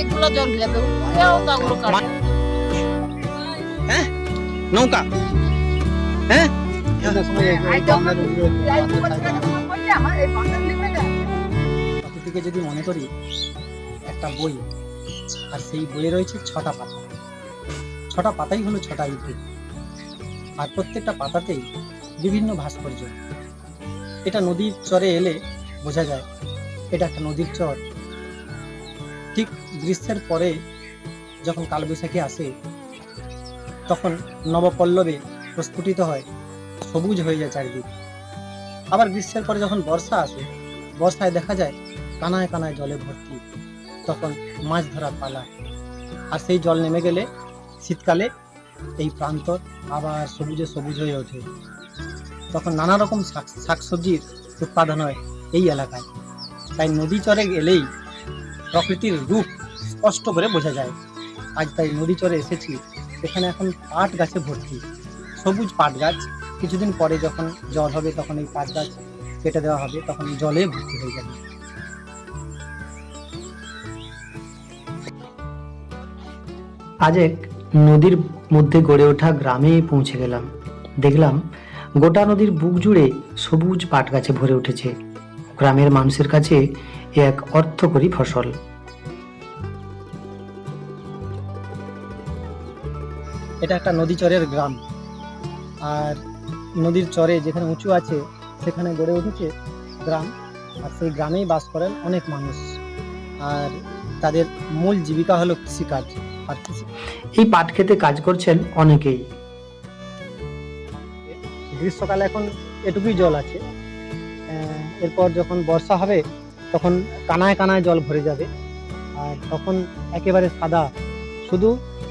এগুলো জল উপরেও তো কাটে। হ্যাঁ? নৌকা? হ্যাঁ? থেকে যদি মনে করি একটা বই আর সেই বইয়ে রয়েছে ছটা পাতা। ছটা পাতাই হলো ছটা উদ্ভিদ আর প্রত্যেকটা পাতাতেই বিভিন্ন ভাস্কর্য। এটা নদীর চরে এলে বোঝা যায় এটা একটা নদীর চর। ঠিক গ্রীষ্মের পরে যখন কালবৈশাখী আসে, তখন নবপল্লবে প্রস্ফুটিত হয়, সবুজ হয়ে যায় চারিদিক। আবার গ্রীষ্মের পরে যখন বর্ষা আসে, বর্ষায় দেখা যায় কানায় কানায় জলে ভর্তি, তখন মাছ ধরার পালা। আর সেই জল নেমে গেলে শীতকালে এই প্রান্ত আবার সবুজে সবুজ হয়ে ওঠে। তখন নানা রকম শাক শাকসবজির উৎপাদন হয় এই এলাকায়। তাই নদী চরে গেলেই প্রকৃতির রূপ স্পষ্ট করে বোঝা যায়। আজ তাই নদী চরে এসেছি এখানে এখন পাট গাছে ভর্তি। সবুজ পাট গাছ, কিছুদিন পরে যখন জল হবে তখন এই পাট গাছ কেটে দেওয়া হবে, তখন জলে ভর্তি হয়ে যাবে। আজ এক নদীর মধ্যে গড়ে ওঠা গ্রামে পৌঁছে গেলাম। দেখলাম গোটা নদীর বুক জুড়ে সবুজ পাট গাছে ভরে উঠেছে। গ্রামের মানুষের কাছে এক অর্থকরী ফসল। এটা একটা নদী চরের গ্রাম। আর নদীর চরে যেখানে উঁচু আছে সেখানে গড়ে উঠেছে গ্রাম। আর সেই গ্রামেই বাস করেন অনেক মানুষ। আর তাদের মূল জীবিকা হলো কৃষিকাজ আর কৃষি। এই পাট খেতে কাজ করছেন অনেকেই। গ্রীষ্মকালে এখন এটুকুই জল আছে। এরপর যখন বর্ষা হবে তখন কানায় কানায় জল ভরে যাবে। আর তখন একেবারে সাদা শুধু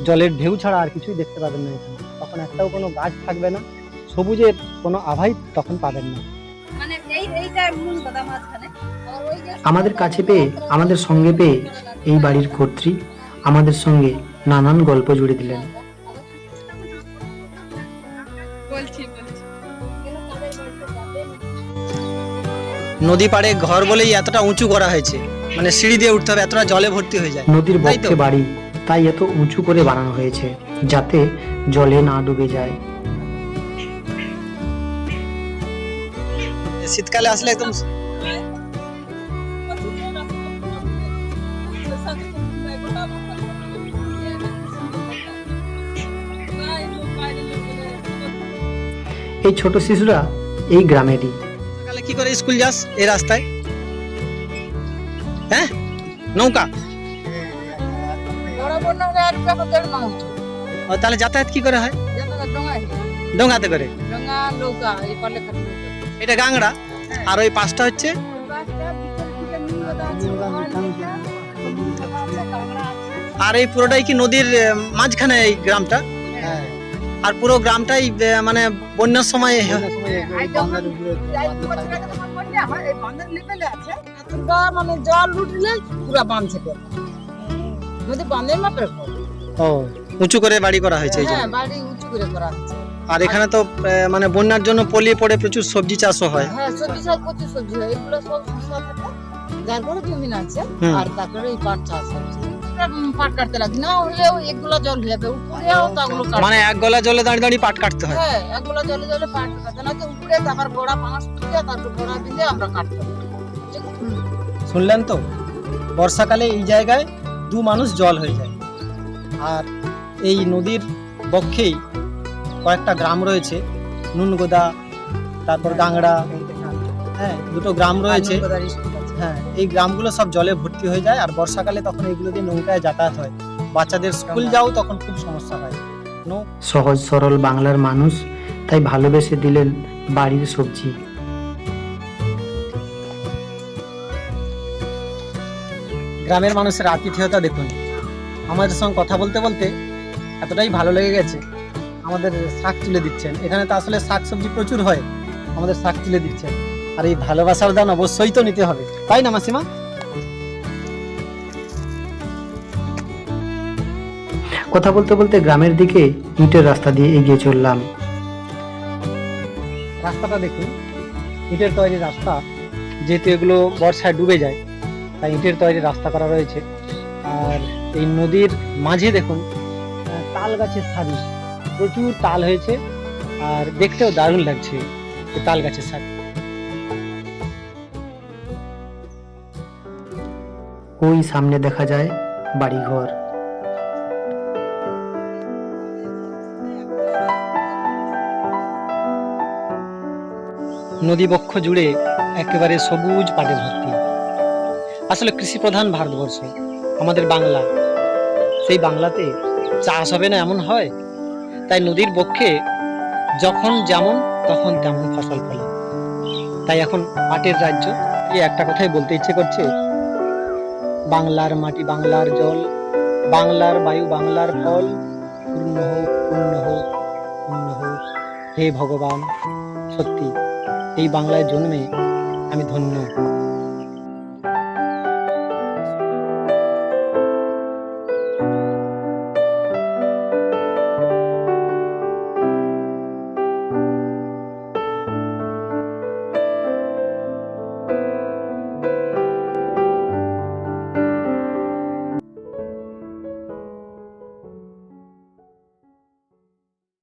জলের ঢেউ ছাড়া আর কিছুই দেখতে পাবেন না এখানে। তখন একটাও কোনো গাছ থাকবে না সবুজের কোনো আভাই তখন পাবেন না। মানে আমাদের কাছে পেয়ে আমাদের সঙ্গে পেয়ে এই বাড়ির কর্ত্রী আমাদের সঙ্গে নানান গল্প জুড়ে দিলেন। বলছি বলছি। নদী পাড়ে ঘর বলেই এতটা উঁচু করা হয়েছে। মানে সিঁড়ি দিয়ে উঠতে হবে এতটা জলে ভর্তি হয়ে যায়। নদীর বক্ষে বাড়ি তাই এত উঁচু করে বানানো হয়েছে যাতে জলে না ডুবে যায়। শীতকালে আসলে একদম এই ছোট শিশুরা এই গ্রামেরই। কি করে স্কুল যাস এই রাস্তায়? হ্যাঁ? নৌকা? ও, তাহলে যাতায়াত কি করে হয়? ডোঙাতে করে। এটা গাংড়া। আর ওই পাশটা হচ্ছে? আর এই পুরোটাই কি নদীর মাঝখানে এই গ্রামটা? আর পুরো গ্রামটাই মানে বন্যার সময় মানে জল উঠলে পুরা বাঁধ থেকে নদী বাঁধের মাপের ও উঁচু করে বাড়ি করা হয়েছে হ্যাঁ বাড়ি উঁচু করে করা হচ্ছে আর এখানে তো মানে বন্যার জন্য পলিয়ে পড়ে প্রচুর সবজি চাষও হয়। হ্যাঁ সবজি চাষ প্রচুর সবজি হয়। এগুলো সব শস্য থাকে। যার ঘরে জমি আছে আর তারপরে এই পাট চাষ হচ্ছে। এটা, পাট কাটতে লাগে। না হলেও এগুলো জল যাবে। উপরেও তো কাটতে মানে এক গলা জলে দাঁড়িয়ে দাঁড়িয়ে পাট কাটতে হয়? হ্যাঁ এগুলো জলে জলে পাট কাটতে। না তো উপরে তারপর গোড়া পাঁচ তুলে তারপর গোড়া বিঁধে আমরা কাটতে শুনলেন তো? বর্ষাকালে এই জায়গায় দু মানুষ জল হয়ে যায়। আর এই নদীর বক্ষেই কয়েকটা গ্রাম রয়েছে। নুনগোদা তারপর গাংড়া হ্যাঁ দুটো গ্রাম রয়েছে। হ্যাঁ এই গ্রামগুলো সব জলে ভর্তি হয়ে যায় আর বর্ষাকালে তখন এগুলো দিয়ে নৌকায় যাতায়াত হয়। বাচ্চাদের স্কুল যাও তখন খুব সমস্যা হয়। সহজ সরল বাংলার মানুষ তাই ভালোবেসে দিলেন বাড়ির সবজি। গ্রামের মানুষের আতিথেয়তা দেখুন। আমাদের সঙ্গে কথা বলতে বলতে এতটাই ভালো লেগে গেছে। আমাদের শাক তুলে দিচ্ছেন। এখানে তো আসলে শাক সবজি প্রচুর হয়। আমাদের শাক তুলে দিচ্ছেন। আর এই ভালোবাসার দান অবশ্যই তো নিতে হবে। তাই না মাসিমা? কথা বলতে বলতে গ্রামের দিকে ইটের রাস্তা দিয়ে এগিয়ে চললাম। রাস্তাটা দেখুন ইটের তৈরি রাস্তা যেহেতু এগুলো বর্ষায় ডুবে যায় তাই ইটের তৈরি রাস্তা করা রয়েছে। আর এই নদীর মাঝে দেখুন তাল গাছের সারি। প্রচুর তাল হয়েছে আর দেখতেও দারুণ লাগছে তাল গাছের সারি। ওই সামনে দেখা যায় বাড়িঘর। নদী বক্ষ জুড়ে একেবারে সবুজ পাটে ভর্তি। আসলে কৃষি প্রধান ভারতবর্ষ, আমাদের বাংলা। সেই বাংলাতে চাষ হবে না এমন হয়? তাই নদীর বক্ষে যখন যেমন, তখন তেমন ফসল ফলে। তাই এখন পাটের রাজ্য এই একটা কথাই বলতে ইচ্ছে করছে বাংলার মাটি বাংলার জল, বাংলার বায়ু বাংলার ফল, পূর্ণ হোক পূর্ণ হোক পূর্ণ হোক। হে ভগবান, সত্যি, এই বাংলায় জন্মে আমি ধন্য।